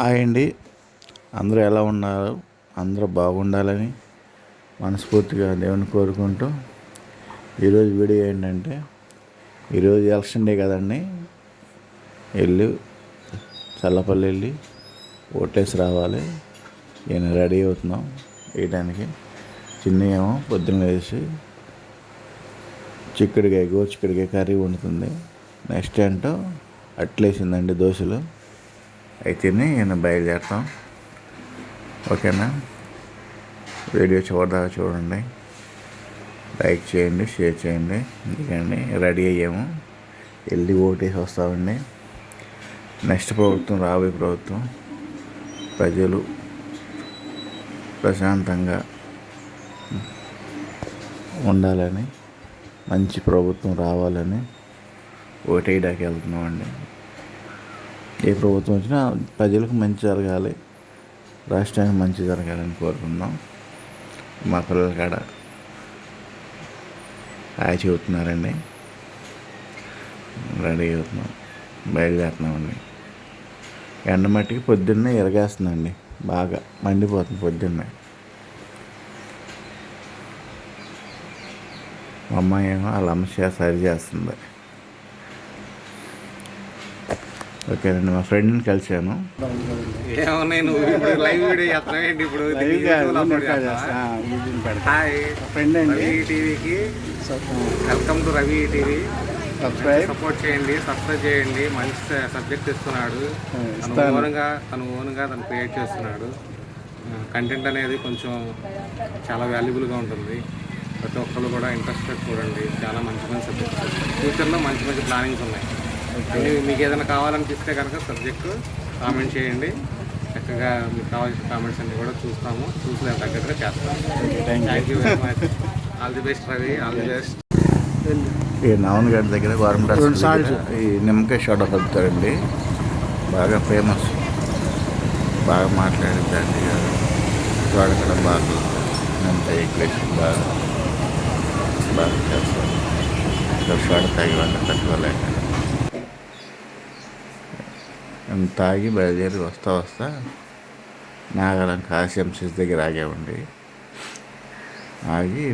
Hi అండి అందరూ ఎలా ఉన్నారు? అందరూ బాగుండాలని మనస్ఫూర్తిగా దేవుని కోరుకుంటూ ఈరోజు వీడియో ఏంటంటే ఈరోజు ఎలక్షన్ డే కదండి. వెళ్ళి చల్లపల్లి వెళ్ళి ఓటేసి రావాలి. నేను రెడీ అవుతున్నాం వేయడానికి చిన్న ఏమో పొద్దున్న వేసి చిక్కుడుకాయ గోచిక్కడికాయ కర్రీ వండుతుంది. నెక్స్ట్ ఏంటో అట్లేసిందండి దోశలు. అయితేనే నేను బయలుదేరుతాం. ఓకేనా? వీడియో చూడదా చూడండి. లైక్ చేయండి షేర్ చేయండి. ఎందుకండి రెడీ అయ్యాము. వెళ్ళి ఓటేసి వస్తామండి. నెక్స్ట్ ప్రభుత్వం రాబోయే ప్రభుత్వం. ప్రజలు ప్రశాంతంగా ఉండాలని మంచి ప్రభుత్వం రావాలని ఓటేయడానికి వెళ్తున్నామండి. ఏ ప్రభుత్వం వచ్చినా ప్రజలకు మంచి జరగాలి. రాష్ట్రానికి మంచి జరగాలని కోరుకుందాం. మా పిల్లల కాడ హాయ్ చెబుతున్నారండి. రెడీ అవుతున్నాం. బయలుదేరుతున్నామండి ఎండ మట్టికి పొద్దున్నే ఎరగేస్తుందండి బాగా మండిపోతుంది పొద్దున్నే. మా అమ్మాయి ఏమో వాళ్ళ అమ్మ సరి చేస్తుంది ఓకేనండి మా ఫ్రెండ్ని కలిశాను ఏమన్నాయి నువ్వు ఇప్పుడు లైవ్ వీడియో చేస్తున్నావు ఏంటి ఇప్పుడు లైవ్ దీన్ని కాదు, యూట్యూబ్లో అప్లోడ్ నేను చేస్తావా? చేస్తా, వీడియోని పెడతా. హాయ్. ఫ్రెండ్ అండి. టీవీకి welcome to Ravi TV. Subscribe. Support చేయండి సబ్స్క్రైబ్ చేయండి. మంచి సబ్జెక్ట్ ఇస్తున్నాడు. తను. ఓన్గా తను ఓన్గా తను క్రియేట్ చేస్తున్నాడు. కంటెంట్ అనేది కొంచెం చాలా వాల్యుబుల్గా ఉంటుంది. ప్రతి ఒక్కరు కూడా ఇంట్రెస్టెడ్ చూడండి. చాలా మంచి మంచి సబ్జెక్ట్స్ ఫ్యూచర్లో మంచి మంచి ప్లానింగ్స్ ఉన్నాయి. మీకు ఏదైనా కావాలనిపిస్తే కనుక సబ్జెక్ట్ కామెంట్ చేయండి. చక్కగా మీకు కావాల్సిన కామెంట్స్ అన్ని కూడా చూస్తాము. చూసి దాని తగ్గట్టుగా చేస్తాము. Thank you very much all the best Ravi all the best ఈ నవన్ గడ్డ దగ్గర గవర్నమెంట్ ఈ నిమ్మకాయ షాట్ కలుపుతారండి. బాగా ఫేమస్ బాగా మాట్లాడిందండి చూడక్కడ బాగా నిమ్మకాయ బాగా బాగా చేస్తారు. షాట్ తాగి వాళ్ళు తట్టుకోలేక. మేము తాగి బయలుదేరి వస్తా వస్తా నాగలం కాశీఎంసీస్ దగ్గర ఆగామండి. ఆగి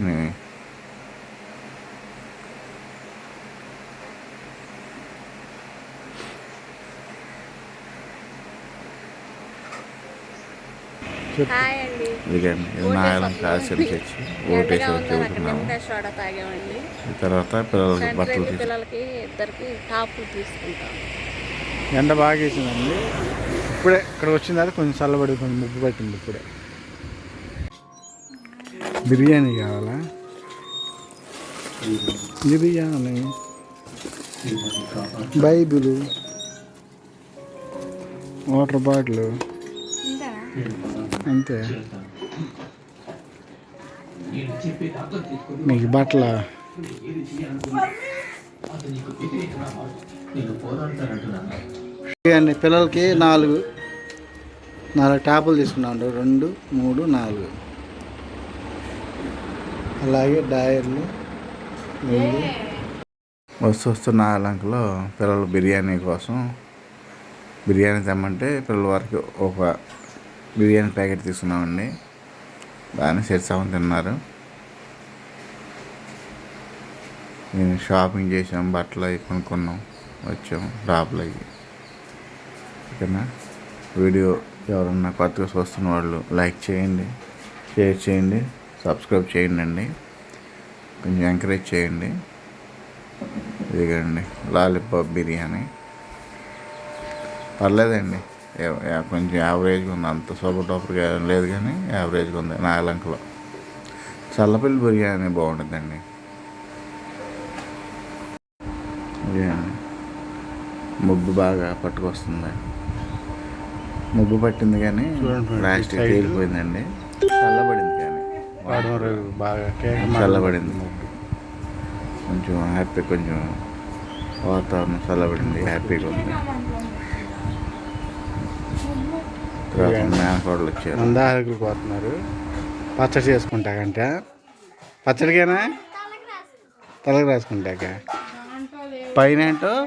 ఇదిగండి ఇది నాగలం సోడా తాగామండి. ఈ తర్వాత పిల్లలకి బట్టలు పిల్లలకి ఇద్దరికి టాపులు తీసుకుంటాం. ఎండ బాగా వేసిందండి. ఇప్పుడే ఇక్కడ వచ్చిన తర్వాత కొంచెం చల్లబడి కొంచెం ముప్పు పట్టింది ఇప్పుడే. బిర్యానీ కావాలా? బిర్యానీ? బైబిల్. Water bottle. అంతే. మీకు బట్టల? పిల్లలకి నాలుగు నాలుగు ట్యాపులు తీసుకున్నాం రెండు మూడు నాలుగు. అలాగే డయర్లు వస్తూ వస్తూ నాగలంకలో పిల్లలు బిర్యానీ కోసం బిర్యానీ తెమ్మంటే పిల్లల వరకు ఒక బిర్యానీ ప్యాకెట్ తీసుకున్నామండి. బాగానే సెట్ సగం తిన్నారు. నేను షాపింగ్ చేసాం బట్టలు అవి కొనుక్కున్నాం. వచ్చాం డ్రాప్లు ఓకేనా? వీడియో ఎవరన్నా కొత్తగా చూస్తున్న వాళ్ళు లైక్ చేయండి షేర్ చేయండి సబ్స్క్రైబ్ చేయండి అండి కొంచెం ఎంకరేజ్ చేయండి. ఇదిగండి లాలీపాప్ బిర్యానీ. పర్లేదండి కొంచెం యావరేజ్గా ఉంది అంత సూపర్ టాపర్గా ఏం లేదు కానీ యావరేజ్గా ఉంది నాగలంకలో. చల్లపల్లి బిర్యానీ బాగుంటుందండి. బిర్యానీ ముగ్గు బాగా పట్టుకొస్తుంది. ముగ్గు పట్టింది కానీ ప్లాస్టిక్. తేలిపోయిందండి. చల్లబడింది కానీ. బాగా చల్లబడింది. కొంచెం హ్యాపీ కొంచెం వాతావరణం చల్లబడింది హ్యాపీగా ఉంది. తర్వాత మేనకోడలు వచ్చారు. మందారకులు పోతున్నారు పచ్చడి చేసుకుంటాకంట. పచ్చడికేనా? తలకు రాసుకుంటాక. పైన ఏంటో?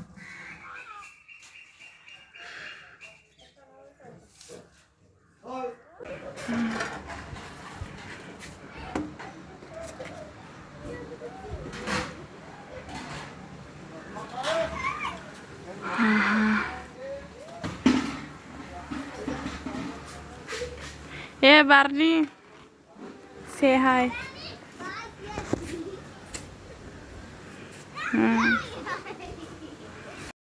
Hey Barney, say hi. Hmm.